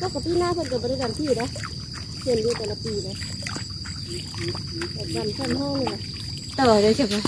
ก็กับพี่หน้าเพิ่นก็บ่ได้ดำที่นะเห็นอยู่แต่ละปีนะแต่ดำชั้นห้องนี่นะต่อเลยใช่ปะ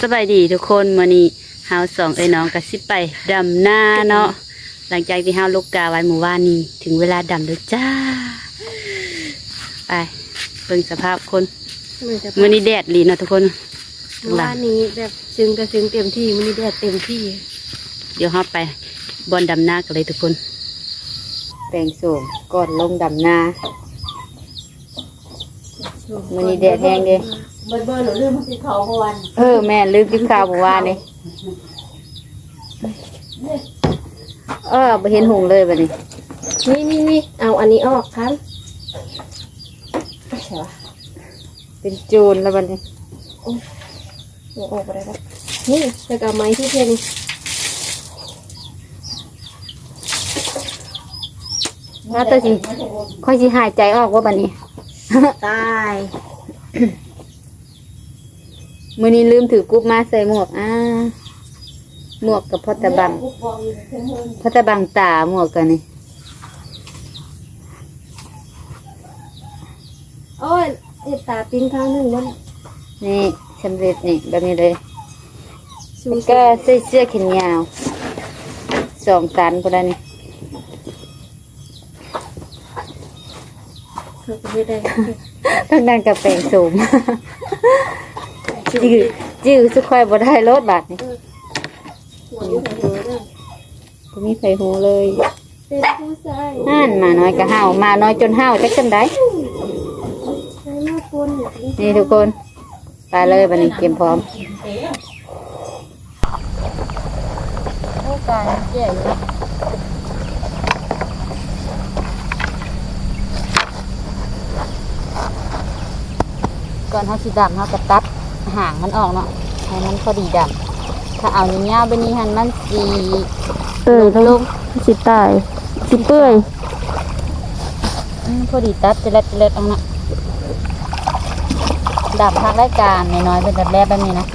สบายดีทุกคนมื้อนี้เฮาสองเอ้ยน้องก็สิไปดำหน้าเนาะหลังจากที่เฮาลูกกาไว้หมู่บ้านนี้ถึงเวลาดำแล้วจ้า ไปเบิ่งสภาพคนเหมือนจะมื้อนี้แดดดีเนาะทุกคนเมื่อวานนี้แบบซึ้งก็ซึ้งเต็มที่มันนี้แดดเต็มที่ เดี๋ยวเฮาไปบอนดำหน้ากันเลยทุกคนแปลงโสมก่อนลงดำหน้ามื้อนี้แดดแรงเด้ เบิดเบิดหนูลืมมันสิเขาเมื่อวานเออแม่ลืมกินข้าวเมื่อวานนี่เออบ่เห็นหงเลยบัดนี้ นี่นี่นี่เอาอันนี้ออกครับใช่ปะเป็นโจรแล้วบัดนี้ เอาออกไปได้ปะนี่จะกับไม้ที่เพียนี่ ว่าตัวสิค่อยสิหายใจออกว่าบัดนี้ ตาย มื้อนี้ลืมถือกุ๊บมาใส่หมวกอ่าหมวกกับพอตะบังพอตะบังตาหมวกกันนี่โอ้ยเห็ดตาปิ้งข้างหนึ่งมันนี่สำเร็จนี่แบบนี้เลยสูงก็ใส่เสื้อแขนยาวสองตันพอได้นี่ เธอก็ไม่ได้ทั้งนั้นกับแปลงโสมจื้อจื้อสุดค่อยบ่ได้รถบาทนี่หัวอยู่หัวเด้อบ่มีไฟหูเลยเป็นผู้ชายห่านมาน้อยก็ห้าวมาน้อยจนห้าวจักจังไดใช้มาคนอย่างนี้นี่ทุกคนไปเลยบัดนี้เตรียมพร้อมโอ้กายแย่อ ก่อนเขาสิดำเขาก็ตัดหางมันออกเนาะให้มันพอดีดำถ้าเอาเนี้ยาวๆไปนี้หันมันสีเออลงสิตายสิเปื่อยอืมพอดีตัดจะเล็ดเล็ดๆเออกนะดำทางรายการน้อยๆเป็นแบบแบบแบบนี้นะ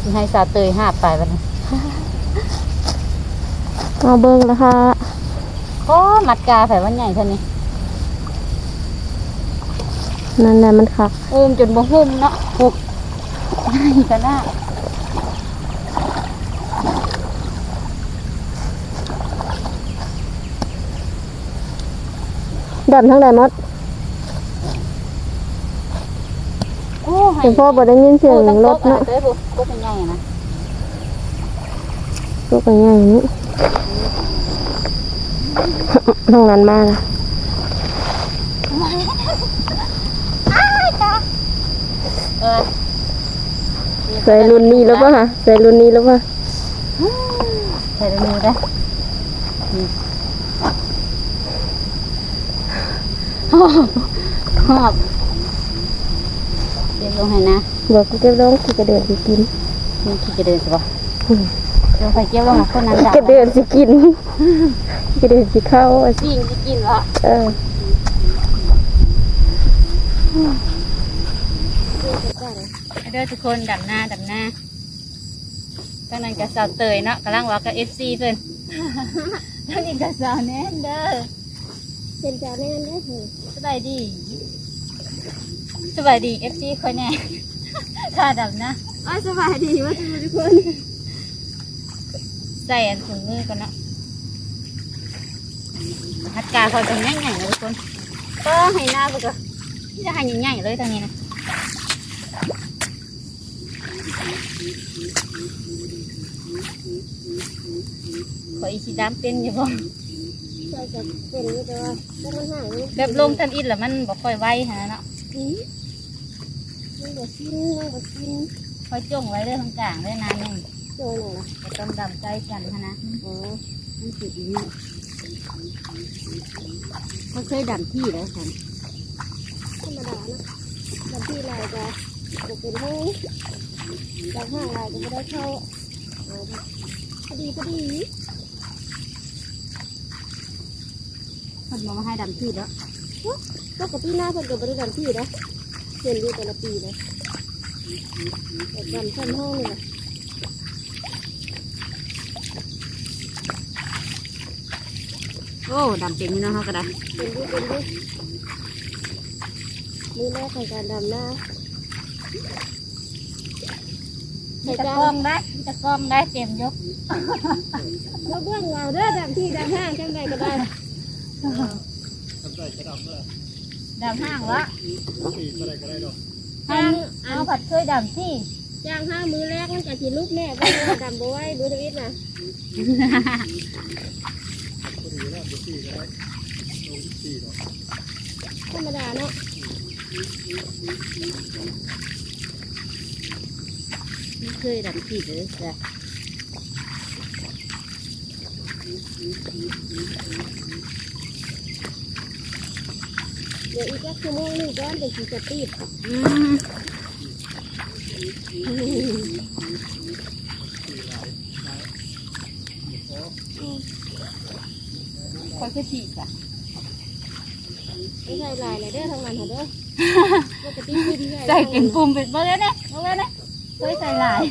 สิให้สาวเตยห้าไปวันนี้เอาเบิ้งนะคะ โอ้มัดกาไผ่วันใหญ่เท่านี้นั่นแหละมันคักอุ้มจนบ่หุ่มเนาะหุบง่ายกันนะดันทั้งใดมดโอ้ให้เห็นพ่อบ่ได้ยินเสียงโอ้ต้องรกถบอะเนาะเต้ยบุกบเป็นใหญ่อะนะรถไปง่ายอย่างนี้ ตรงนั้นมานะเออใส่รุ่นนี้แล้วป่ะฮะใส่รุ่นนี้แล้วป่ะใส่เร็วๆได้นี่โอ้หอบเดี๋ยวลงให้นะบอกกูเก็บลงกูกระเดือนสิกินนี่ขี้จะเดินสิบ่เดี๋ยวไปเก็บลงหาคนนั้นดับกระเดือนสิกิน กระเดือนสิเข้าอะสิจริงสิกินเหรอเออเด้อทุกคนดับหน้าดับหน้าตอนนั้นกับสาวเตยเนาะกำลังว่ากับเอฟซีเพิ่นตอนนี้กับสาวแน่นเด้อเป็นจาแน่นได้เหรอสบายดีสบายดีเอฟซีคนแน่ถ้าดับนะอ๋อสบายดีว่าทุกคนใส่อันถุงมือกันเนาะ หัดกาเขาจะง่ายๆเลยทุกคนก็ให้หน้าไปก็จะให้ง่ายๆเลยทางนี้นะขออีสีดำเป็นอยู่บ่ใส่จะเป็นนี่แต่ว่าถ้ามันหายนี่แบบลงทันอินแล้วมันบ่ค่อยไวหาเนาะอืมมันบ่กินมันบ่กินค่อยจ้งไว้เรื่องกลางๆเลยนานหนึงโจยหน่อยนะก็ต้องดำใจกันหั้นนะอ๋อมันสิอีนี่ เขาเคยดำที่แล้วค่ะธรรมดานะบางที่ลายจะจะเป็นห้องบางห้างลายจะไม่ได้เข้าพอดีพอดีคนมาให้ดำที่แล้วก็กับพี่หน้าเพิ่นก็บ่ได้กันที่นะเห็นอยู่แต่ละปีนะดำชั้นห้องนี่นะ โอ้ดำเต็มนี่เนาะเขาก็ได้เป็นดูเป็นดูมือแรกของการดำหน้ามีตะกร้องได้มีตะกร้องได้เต็มยกแล้วเบื้องเราเด้อดำที่ดำห้างจังใดก็ได้ดำห้างวะจ้างอัเอานผัดเคยดำที่จ้างห้ามือแรกมันก็สิลุกแน่เพราะว่าดำบ่ไหวดูทวิตนะ ธรรมดาเนาะไม่เคยดำขีดเลยจ้ะเดี๋ยวอีกสักชั่วโมงนึงก้อนเดี๋ยวสิจะติดอืมคอยคือฉีกอะ ไม่ใช่ลายเลยเด้อทางนั้นเหรอเด้อปกติขึ้นได้ใส่เป็นปุ่มเป็นเบอร์เนี่ยเบอร์เนี่ยเคยใส่หลาย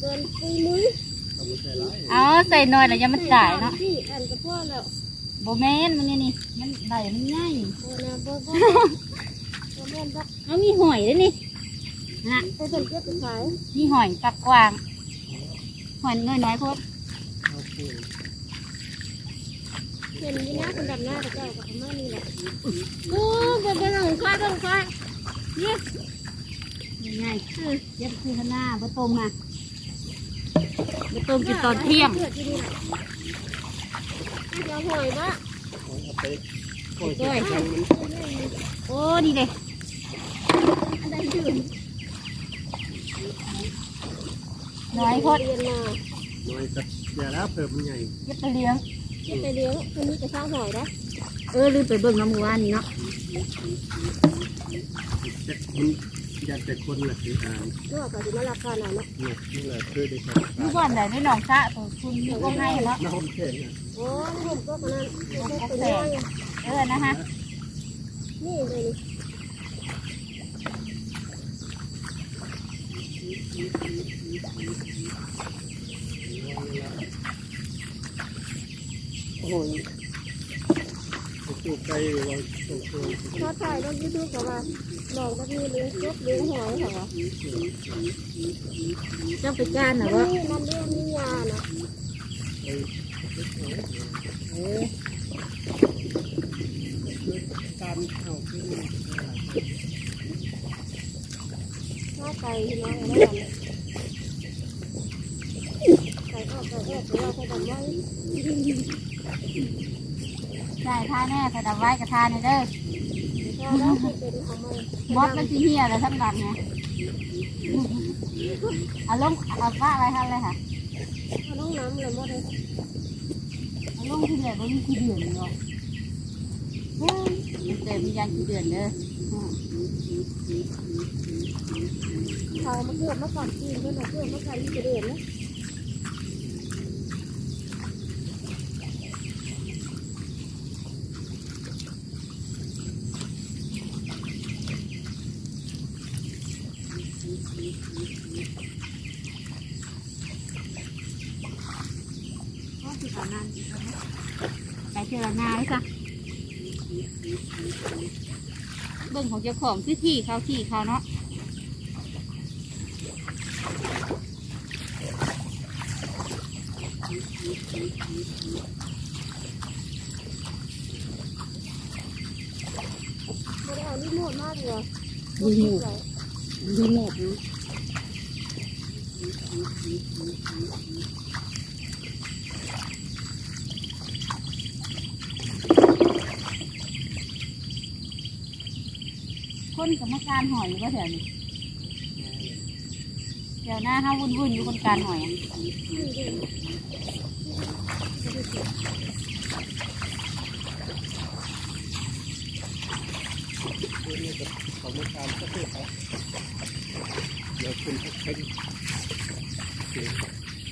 เกินปุยมุ้ยเอาใส่หน่อยแล้วยังมันจ่ายเนาะที่อันกระเพาะแล้วโบแมนมันนี่นี่มันใบมันง่ายโอ้นะบ่บ่บ่แม่นบ่เอามีหอยด้วยนี่นะไปเพิ่นเก็บไปขายมีหอยปักกวางหอยน้อยน้อยๆพวก เห็นนี่นะคนดำหน้าพระเจ้ากับพม่านี่แหละโอ้เป็นเป็นของข้าต้องข้าเนี่ยง่ายๆคือเย็บคือข้างหน้าบะต้มค่ะบะต้มกินตอนเที่ยงเกิดที่นี่แหละจะหอยบ่ก้อยโอ้ดีเลยอันใดดื่มน้อยโคตรเรียนมาน้อยกับอย่าแล้วเพิ่มมันใหญ่เย็บไปเลี้ยงเก็บ ไปเลี้ยงคนนี้จะสร้างหอยนะเออลืมไปเบิ่งน้ำหมูอันนี้เนาะแต่มันอยากแต่คนละคืออ่านเมื่อก่อนจะมาราคาหน่อยเนาะเนี่ยนี่แหละคือได้ครับอยู่บ้านไหนในหนองสะตัวคุณอยู่ก็ให้เนาะน้ำแข็งอะโอ้ผมก็คนนั้นก็เป็นย่อยเออนะฮะนี่เลย นี่โอ้โหตู้ไก่เราต้องเคยถ้าถ่ายลงยูทูบกับว่าลองก็มีเลี้ยงกบเลี้ยงหอยเหรอเจ้าไปก้านมันะนวะนี่มันเลี้ยงนี่ยานะเออการเข้าคือถ้าไก่ที่น้องอะไรกันไก่ออกไก่ออกเราเขาทำไว้ ใช่ท่าแน่ถ้าดับไว้กับท่าในเด้อถ้าเราเป็นของมันมดมันสีเหี่ยแล้วทั้งหลังไงเอาลงเอาว่าอะไรท่านเลยค่ะเขาต้องน้ำเลยหมดเลยเอาลงที่เหลือก็มีกี่เดือนเนาะมันเต็มยันกี่เดือนเด้อเขามาเกือบมาก่อนกินเพื่อนเกือบมาก่อนที่จะเดือนนะก็คือตอนนั้น ไปเจอหน้าเลยจ้ะ เบิ่งของเจ้าของคือที่เขาที่เขาเนาะไม่ได้เอารีโมทมากเลยรีโมทรีโมทนะ คนกรรมการหอยอยู่ก็แถวนี้เดี๋ยวหน้าห้าวุ่นวุ่นอยู่คนการหอยอะคือนี่กับของมันการก็คือเขาเดี๋ยวคุณเป็น เดี๋ยว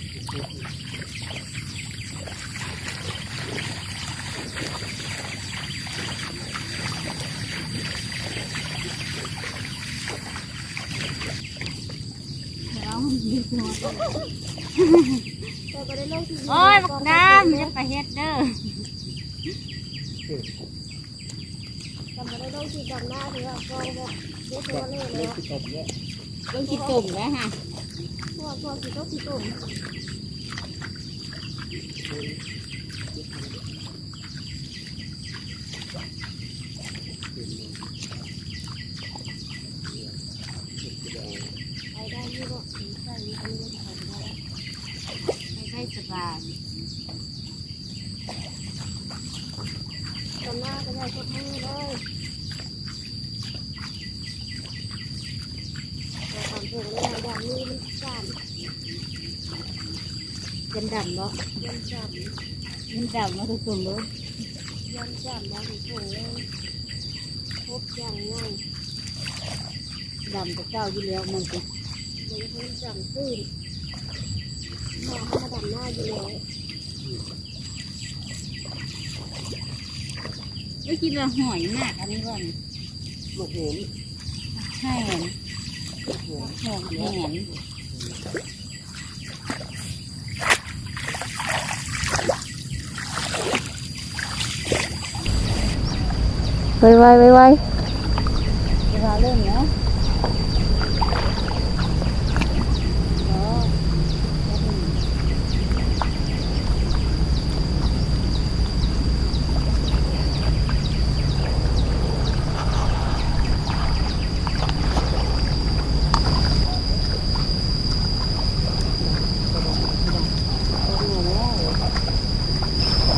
มันดีจัง แต่ก็ได้ลงทีวี โอ้ยบักดามอย่าไปเฮ็ดเด้อทำมาได้ต้องจีดำหน้าถือว่าก็แบบเยอะตัวเลยแล้วตบเนี่ยต้องกินตุ่มแล้วฮะพวกพวกจีต้องจีตุ่ม ไปได้ที่บอกถึงใส่อันนี้ใส่ได้ ใกล้สบายตอนหน้าก็ได้ทุกมือเลยเราทำถูกแล้วอย่างนี้มันสั่นเป็นดำเนาะยันสั่นมันดำเนาะทุกคนเลยยันสั่นแล้วถึงถูกเลยพบอย่างง่ายดำแต่เจ้าอยู่แล้วมันจะมันเพิ่งสั่นตื้นมองให้มา หน้าอยู่แล้วไม่คิดว่าหอยมากอันนี้ว่านี่ลูกเห็นแห้งหอมแห้งไวไวไวไวเวลาเริ่มเนาะอ๋อ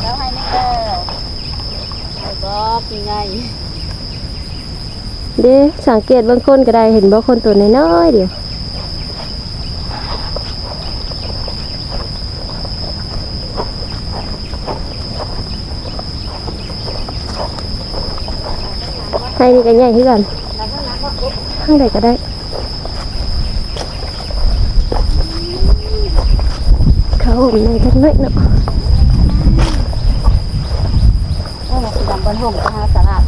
แล้วให้นี่แล้วแล้วก็ยังไง เด้สังเกตบางคนก็ได้เห็นบางคนตัวน้อยๆเดียวให้นี่กันใหญ่ที่กันข้างใดก็ได้เขาในกันไหมเนาะโอ้ดำบนห่มก็หาสลัด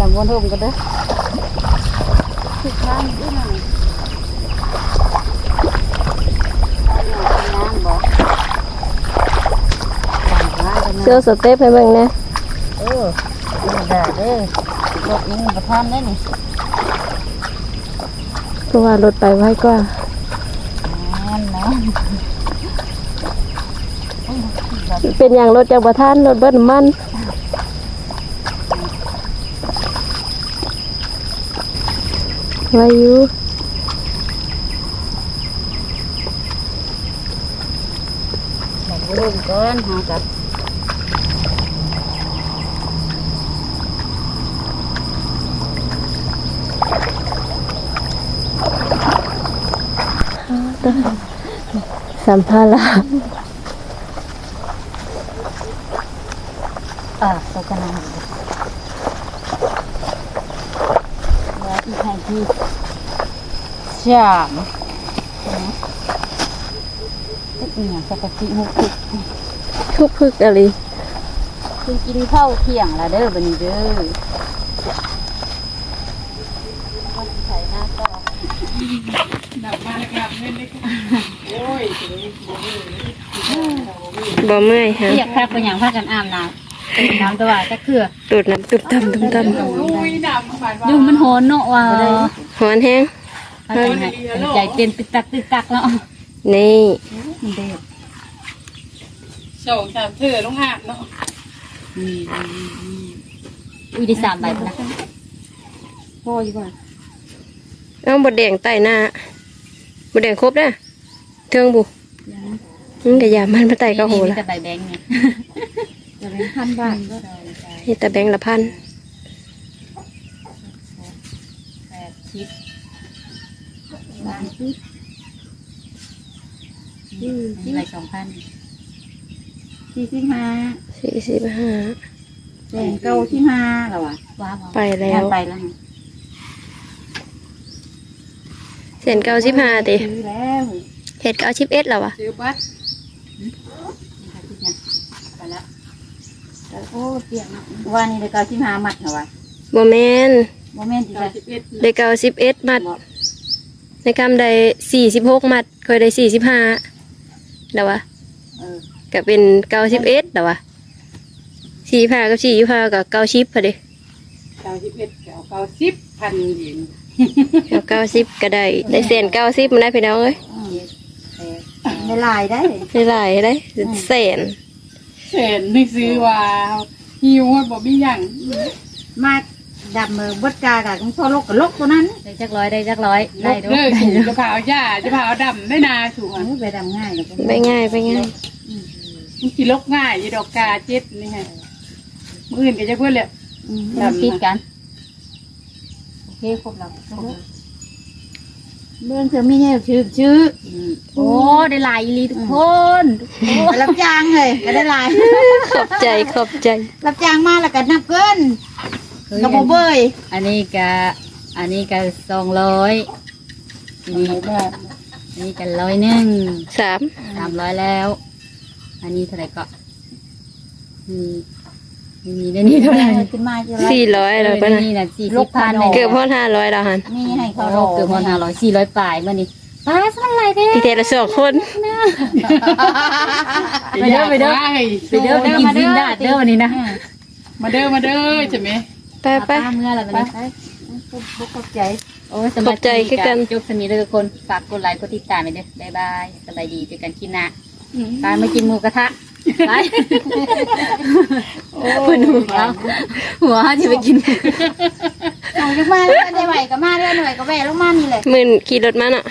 ดำบนห่มก็เด้อคือข้างด้วยหน่อยน้ำบ่ดำร้ายกันเสื้อนะสเต็ปให้เบิ่งนะเออดาเด้อรถนี้ประทานได้นี่เพราะว่ารถไปไว้กว่านั่นนะเป็นอย่างรถจากประทานรถเบิ้ลน้ำมัน วาอยุดำบนห่มก่อนหากับสัมภาระอ่าตกกันนะแล้วอีกแห่งที่ สามเนี่ยสกติมุกทุกพึกอะไรคือกินข้าวเที่ยงละเด้อบันนี้เด้อใส่หน้าก็บ่เมื่อยฮะเรียกพระเป็นอย่างพระกันอาบน้ำน้ำตัวจะเกลือตูดน้ำตุบตำตุบตยุงมันโหนเนาะว่าำหอนแห้ง ใจเต้นตึกตักตึกตักเนาะนี่มันเด็ดสองสามเถื่อลงหาดเนาะอืมอุ้ยได้สามใบนะพออยู่ก่อนเอาบดแดงใต้หน้าบดแดงครบนะเทิงบุมันกะยามันมาไต่ก็โหละแต่ใบแบงค์เนี่ยจะเป็นพันบาทก็ได้เฮ็ดแต่แบงค์ละพันแปดชิป สามชิปอืมใบสองพันสี่สิบห้าสี่สิบห้าแสนเก้าสิบห้าหรอวะว้าวไปแล้วไปแล้วเส้นเก้าสิบห้าติซื้อแล้วเฮ็ดเก้าสิบเอ็ดแล้ววะซื้อบัตรไปแล้วแล้วโอ้เตียงวันนี้ได้เก้าสิบห้ามัดเหรอวะบ่แมนโมเมนต์ที่เก้าจะสิบเอ็ดได้เก้าสิบเอ็ดมัด ในกำได้สี่สิบหกมัดเคยได้สี่สิบห้าแล้ววะเออก็เป็นเก้าสิบเอ็ดแล้ววะสี่ผ้ากับสี่ยี่ผ้ากับเก้าชิปพอดีเก้าสิบเอ็ดเก้าเก้าสิบพันเยนเอาเก้าสิบก็ได้ได้เศษเก้าสิบมันได้พี่น้องเอ้ยในลายได้ได้หลายได้เศษเห็นนี่ซื้อว่าหิวว่าบอกมีอย่างมา ดำมือบดกากับของพ่อลกกับลกตัวนั้นได้จักร้อยได้จักร้อยได้ได้เด้เลิอกถูกจะเผาหญ้าจะเผาดำไม่นาถูกอัอะนนี้ไปดำง่ายเลยไปง่ายไปง่ายมันกินลกง่ายยีดอกกาเจ็ดนี่ฮะมืออื่นก็จะเพื่อนเลยดำ ติดกันโอเคครบแล้วครบแล้วเรื่องเธอไม่ใช่ชื่อชื่อโอ้ได้หลายอีหลีทุกคนไปรับจ้างเลยก็ได้หลาย ขอบใจขอบใจ รับจ้างมาแล้วก็นับเกิน กระโบเบยอันนี้ก็อันนี้ก็สองร้อยอันนี้อันนี้ก็ร้อยหนึ่งสามสามร้อยแล้ว อันนี้เท่าไหร่ก็นี่นี่ได้นี่เท่าไหร่ขึ้นมาจะสี่ร้อยแล้วเอปะอนะนี่น่ะสี่สิบพันเลยเกือบพอห้าร้อยแล้วฮันนี่ให้เขาโอ้เกือบพอห้าร้อยสี่ร้อยปลายเมื่อนี้ป้าสมันไรเด้ที่เทละสองคนไปเด้อไปเด้อไปเด้อไปกินซินดาดเด้อวันนี้นะมาเด้อมาเด้อใช่ไหม ไปไปป้าเมื่อไรวันนี้บุกใจโอ้ยสำหขรัอบใจคือกัน จบสมีเด้อทุกคนฝากกดไลค์กดติดตามไปเด้อบ๊ายบายสบายดีเจอกันคลิปหน้าไปมากินหมูกระทะไปหัวหัวจะไปกินเอาจังมาเลยได้ไหวก็มาได้ไหวก็แหวลงมานี่เลยหมื่นขี่รถมาน่ะ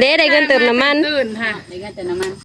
เด้ได้เงินเติมน้ำมัน ตื่นค่ะ เดี๋ยวกันเติมน้ำมัน